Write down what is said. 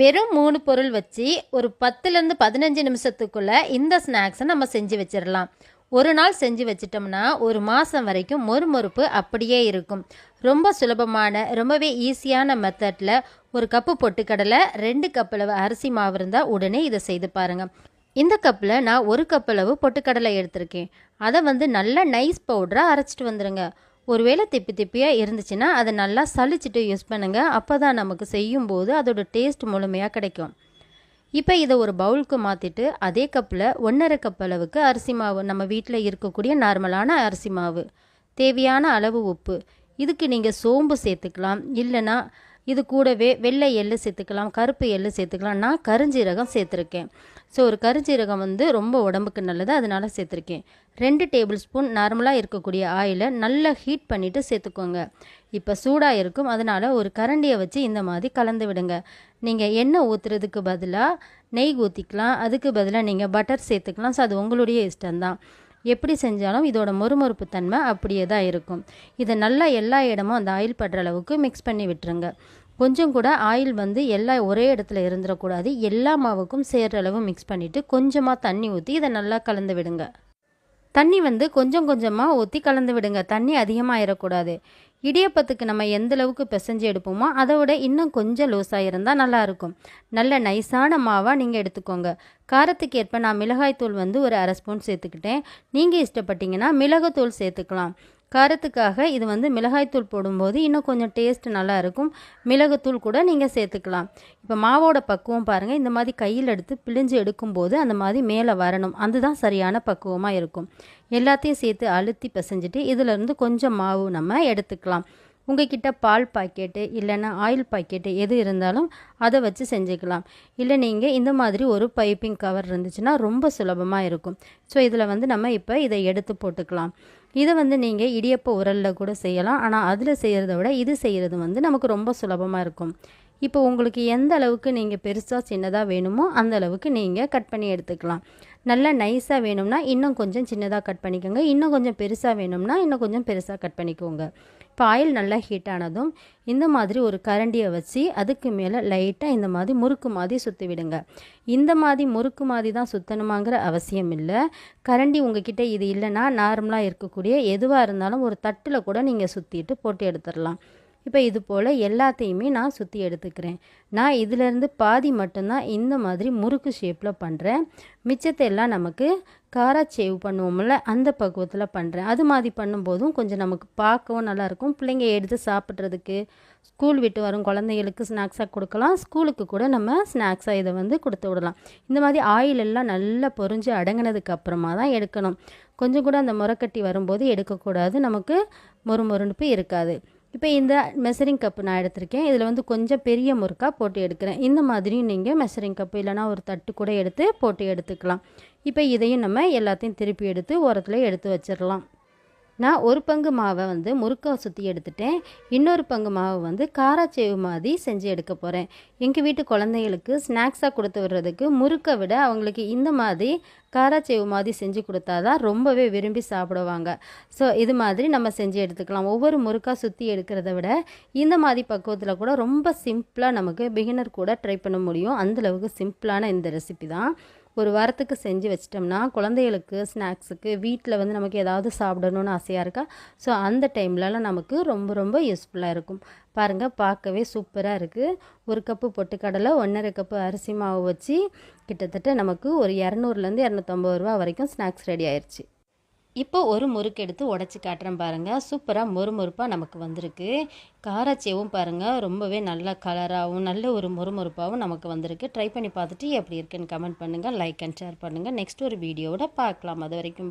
வெறும் மூணு பொருள் வச்சு ஒரு பத்துலேருந்து பதினஞ்சு நிமிஷத்துக்குள்ளே இந்த ஸ்நாக்ஸை நம்ம செஞ்சு வச்சிடலாம். ஒரு நாள் செஞ்சு வச்சிட்டோம்னா ஒரு மாதம் வரைக்கும் மொறுமொறுப்பு அப்படியே இருக்கும். ரொம்ப சுலபமான ரொம்பவே ஈஸியான மெத்தடில் ஒரு கப்பு பொட்டுக்கடலை ரெண்டு கப்பளவு அரிசி மாவு இருந்தால் உடனே இதை செய்து பாருங்கள் இந்த கப்பில் நான் ஒரு கப்பளவு பொட்டுக்கடலை எடுத்திருக்கேன். அதை வந்து நல்லா நைஸ் பவுடராக அரைச்சிட்டு வந்துடுங்க ஒருவேளை திப்பி திப்பியாக இருந்துச்சுன்னா அதை நல்லா சலிச்சிட்டு யூஸ் பண்ணுங்கள் அப்போ தான் நமக்கு செய்யும்போது அதோட டேஸ்ட் முழுமையாக கிடைக்கும். இப்போ இதை ஒரு பவுலுக்கு மாற்றிட்டு அதே கப்பில் ஒன்றரை கப் அளவுக்கு அரிசி மாவு. நம்ம வீட்டில் இருக்கக்கூடிய நார்மலான அரிசி மாவு. தேவையான அளவு உப்பு. இதுக்கு நீங்கள் சோம்பு சேர்த்துக்கலாம். இல்லைன்னா இது கூடவே வெள்ளை எள்ளு சேர்த்துக்கலாம் கருப்பு எள்ளு சேர்த்துக்கலாம். நான் கருஞ்சீரகம் சேர்த்துருக்கேன். ஸோ ஒரு கருஞ்சீரகம் வந்து ரொம்ப உடம்புக்கு நல்லது அதனால சேர்த்துருக்கேன். ரெண்டு டேபிள் ஸ்பூன் நார்மலாக இருக்கக்கூடிய ஆயிலை நல்லா ஹீட் பண்ணிவிட்டு சேர்த்துக்கோங்க. இப்போ சூடாக இருக்கும் அதனால் ஒரு கரண்டியை வச்சு இந்த மாதிரி கலந்து விடுங்க. நீங்கள் எண்ணெய் ஊற்றுறதுக்கு பதிலாக நெய் ஊற்றிக்கலாம் அதுக்கு பதிலாக நீங்கள் பட்டர் சேர்த்துக்கலாம். ஸோ அது உங்களுடைய இஷ்டம்தான். எப்படி செஞ்சாலும் இதோட மொறுமொறுப்பு தன்மை அப்படியே தான் இருக்கும். இதை நல்லா எல்லா இடமும் அந்த ஆயில் படுற அளவுக்கு மிக்ஸ் பண்ணி விட்டுருங்க. கொஞ்சம் கூட ஆயில் வந்து எல்லா ஒரே இடத்துல இருந்துடக்கூடாது எல்லா மாவுக்கும் சேர்ற அளவு மிக்ஸ் பண்ணிவிட்டு கொஞ்சமாக தண்ணி ஊற்றி இதை நல்லா கலந்து விடுங்க. தண்ணி வந்து கொஞ்சம் கொஞ்சமாக ஊற்றி கலந்து விடுங்க. தண்ணி அதிகமாகிடக்கூடாது இடியப்பத்துக்கு நம்ம எந்த அளவுக்கு பிசைஞ்சு எடுப்போமோ அதை விட இன்னும் கொஞ்சம் லூஸாக இருந்தால் நல்லாயிருக்கும் நல்ல நைஸான மாவாக நீங்கள் எடுத்துக்கோங்க. காரத்துக்கு ஏற்ப நான் மிளகாய்த்தூள் வந்து ஒரு அரை ஸ்பூன் சேர்த்துக்கிட்டேன். நீங்கள் இஷ்டப்பட்டீங்கன்னா மிளகுத்தூள் சேர்த்துக்கலாம். காரத்துக்காக இது வந்து மிளகாய்த்தூள் போடும்போது இன்னும் கொஞ்சம் டேஸ்ட் நல்லா இருக்கும் மிளகுத்தூள் கூட நீங்கள் சேர்த்துக்கலாம். இப்போ மாவோட பக்குவம் பாருங்கள் இந்த மாதிரி கையில் எடுத்து பிழிஞ்சு எடுக்கும்போது அந்த மாதிரி மேலே வரணும். அதுதான் சரியான பக்குவமாக இருக்கும். எல்லாத்தையும் சேர்த்து அழுத்தி பிசைஞ்சிட்டு இதிலேருந்து கொஞ்சம் மாவு நம்ம எடுத்துக்கலாம். உங்ககிட்ட பால் பாக்கெட்டு இல்லைன்னா ஆயில் பாக்கெட்டு எது இருந்தாலும் அதை வச்சு செஞ்சுக்கலாம். இல்லை நீங்கள் இந்த மாதிரி ஒரு பைப்பிங் கவர் இருந்துச்சுன்னா ரொம்ப சுலபமாக இருக்கும். ஸோ இதில் வந்து நம்ம இப்போ இதை எடுத்து போட்டுக்கலாம். இதை வந்து நீங்கள் இடியப்ப உரலில் கூட செய்யலாம். ஆனால் அதில் செய்கிறத விட இது செய்கிறது வந்து நமக்கு ரொம்ப சுலபமாக இருக்கும். இப்போ உங்களுக்கு எந்த அளவுக்கு நீங்கள் பெருசாக சின்னதாக வேணுமோ அந்த அளவுக்கு நீங்கள் கட் பண்ணி எடுத்துக்கலாம். நல்லா நைஸாக வேணும்னா இன்னும் கொஞ்சம் சின்னதாக கட் பண்ணிக்கோங்க. இன்னும் கொஞ்சம் பெருசாக வேணும்னா இன்னும் கொஞ்சம் பெருசாக கட் பண்ணிக்கோங்க. இப்போ ஆயில் நல்லா ஹீட் ஆனதும் இந்த மாதிரி ஒரு கரண்டியை வச்சு அதுக்கு மேலே லைட்டாக இந்த மாதிரி முறுக்கு மாதிரி சுற்றி விடுங்க. இந்த மாதிரி முறுக்கு மாதிரி தான் சுற்றணுமாங்கிற அவசியம் இல்லை. கரண்டி உங்ககிட்ட இது இல்லைன்னா நார்மலாக இருக்கக்கூடிய எதுவாக இருந்தாலும் ஒரு தட்டில் கூட நீங்கள் சுற்றிட்டு போட்டு எடுத்துடலாம். இப்போ இது போல் எல்லாத்தையுமே நான் சுற்றி எடுத்துக்கிறேன். நான் இதிலேருந்து பாதி மட்டும்தான் இந்த மாதிரி முறுக்கு ஷேப்பில் பண்ணுறேன் மிச்சத்தை எல்லாம் நமக்கு காரா சேவ் பண்ணுவோம்ல அந்த பக்குவத்தில் பண்ணுறேன் அது மாதிரி பண்ணும்போதும் கொஞ்சம் நமக்கு பார்க்கவும் நல்லாயிருக்கும். பிள்ளைங்க எடுத்து சாப்பிட்றதுக்கு ஸ்கூல் விட்டு வரும் குழந்தைகளுக்கு ஸ்நாக்ஸாக கொடுக்கலாம். ஸ்கூலுக்கு கூட நம்ம ஸ்நாக்ஸாக இதை வந்து கொடுத்து விடலாம். இந்த மாதிரி ஆயில் எல்லாம் நல்லா பொறிஞ்சு அடங்கினதுக்கு அப்புறமா தான் எடுக்கணும். கொஞ்சம் கூட அந்த முறக்கட்டி வரும்போது எடுக்கக்கூடாது. நமக்கு மொறுமொறுப்பு இருக்காது. இப்போ இந்த மெசரிங் கப்பு நான் எடுத்திருக்கேன். இதில் வந்து கொஞ்சம் பெரிய முறுக்காக போட்டு எடுக்கிறேன். இந்த மாதிரியும் நீங்கள் மெசரிங் கப்பு இல்லைனா ஒரு தட்டு கூட எடுத்து போட்டு எடுத்துக்கலாம். இப்போ இதையும் நம்ம எல்லாத்தையும் திருப்பி எடுத்து ஓரத்தில் எடுத்து வச்சிடலாம். நான் ஒரு பங்கு மாவை வந்து முறுக்கை சுற்றி எடுத்துட்டேன். இன்னொரு பங்கு மாவை வந்து காராச்சேவு மாதிரி செஞ்சு எடுக்க போகிறேன் எங்கள் வீட்டு குழந்தைகளுக்கு ஸ்நாக்ஸாக கொடுத்து விடுறதுக்கு முறுக்கை விட அவங்களுக்கு இந்த மாதிரி காராச்சேவு மாதிரி செஞ்சு கொடுத்தா தான் ரொம்பவே விரும்பி சாப்பிடுவாங்க. ஸோ இது மாதிரி நம்ம செஞ்சு எடுத்துக்கலாம். ஒவ்வொரு முறுக்காக சுற்றி எடுக்கிறத விட இந்த மாதிரி பக்குவத்தில் கூட ரொம்ப சிம்பிளாக நமக்கு பிகினர் கூட ட்ரை பண்ண முடியும். அந்தளவுக்கு சிம்பிளான இந்த ரெசிபி தான். ஒரு வாரத்துக்கு செஞ்சு வச்சிட்டோம்னா குழந்தைகளுக்கு ஸ்நாக்ஸுக்கு வீட்டில் வந்து நமக்கு ஏதாவது சாப்பிடணும்னு ஆசையாக இருக்கா? ஸோ அந்த டைம்லலாம் நமக்கு ரொம்ப ரொம்ப யூஸ்ஃபுல்லாக இருக்கும். பாருங்கள் பார்க்கவே சூப்பராக இருக்குது ஒரு கப்பு பொட்டுக்கடலை ஒன்றரை கப்பு அரிசி மாவு வச்சு கிட்டத்தட்ட நமக்கு ஒரு இரநூறுலேருந்து இரநூத்தம்பது ரூபா வரைக்கும் ஸ்நாக்ஸ் ரெடி ஆயிடுச்சு இப்போ ஒரு முறுக்கு எடுத்து உடச்சி காட்டுறேன் பாருங்கள் சூப்பராக மொறுமொறுப்பாக நமக்கு வந்திருக்கு. காராச்சேவும் பாருங்கள் ரொம்பவே நல்ல கலராகவும் நல்ல ஒரு மொறுமொறுப்பாகவும் நமக்கு வந்திருக்கு. ட்ரை பண்ணி பார்த்துட்டு எப்படி இருக்குன்னு கமெண்ட் பண்ணுங்கள் லைக் அண்ட் ஷேர் பண்ணுங்கள் நெக்ஸ்ட் ஒரு வீடியோவோட பார்க்கலாம். அது வரைக்கும்